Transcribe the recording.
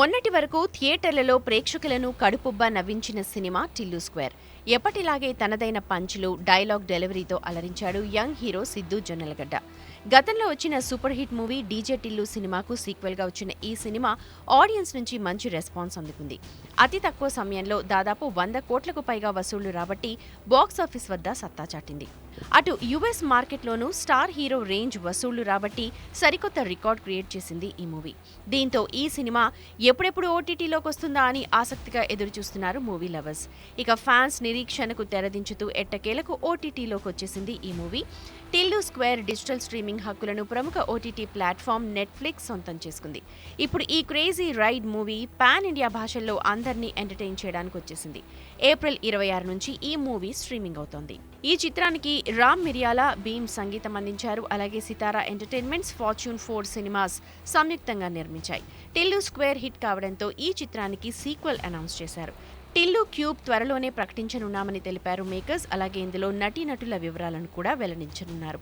మొన్నటి వరకు థియేటర్లలో ప్రేక్షకులను కడుపుబ్బా నవ్వించిన సినిమా టిల్లు స్క్వేర్. ఎప్పటిలాగే తనదైన పంచులు డైలాగ్ డెలివరీతో అలరించాడు యంగ్ హీరో సిద్ధు జొన్నలగడ్డ. గతంలో వచ్చిన super hit movie DJ Tillu సినిమాకు సీక్వెల్గా వచ్చిన ఈ సినిమా ఆడియన్స్ నుంచి మంచి రెస్పాన్స్ అందుకుంది. అతి తక్కువ సమయంలో దాదాపు వంద కోట్లకు పైగా వసూళ్ళు రాబట్టి బాక్స్ ఆఫీస్ వద్ద సత్తా చాటింది. అటు యుఎస్ మార్కెట్లోనూ స్టార్ హీరో రేంజ్ వసూళ్ళు రాబట్టి సరికొత్త రికార్డ్ క్రియేట్ చేసింది ఈ మూవీ. దీంతో ఈ సినిమా ఎప్పుడెప్పుడు ఓటీటీలోకి వస్తుందా అని ఆసక్తిగా ఎదురుచూస్తున్నారు మూవీ లవర్స్. ఇక ఫ్యాన్స్ నిరీక్షణకు తెరదించుతూ ఎట్టకేలకు ఓటీటీలోకి వచ్చేసింది ఈ movie. Tillu square digital streaming హక్కులను ప్రముఖ ఓటీటీ ప్లాట్ఫామ్ నెట్ఫ్లిక్స్ సొంతం చేసుకుంది. ఇప్పుడు ఈ crazy ride movie pan India భాషల్లో అందరినీ ఎంటర్టైన్ చేయడానికి వచ్చేసింది. ఏప్రిల్ ఇరవై ఆరు నుంచి ఈ మూవీ స్ట్రీమింగ్ అవుతోంది. ఈ చిత్రానికి రామ్ మిరియాల భీమ్ సంగీతం అందించారు. అలాగే Sithara entertainments fortune four cinemas సంయుక్తంగా నిర్మించాయి. టిల్లు స్క్వేర్ హిట్ కావడంతో ఈ చిత్రానికి సీక్వెల్ అనౌన్స్ చేశారు. టిల్లు క్యూబ్ త్వరలోనే ప్రకటించనున్నామని తెలిపారు మేకర్స్. అలాగే ఇందులో నటీనటుల వివరాలను కూడా వెల్లడించనున్నారు.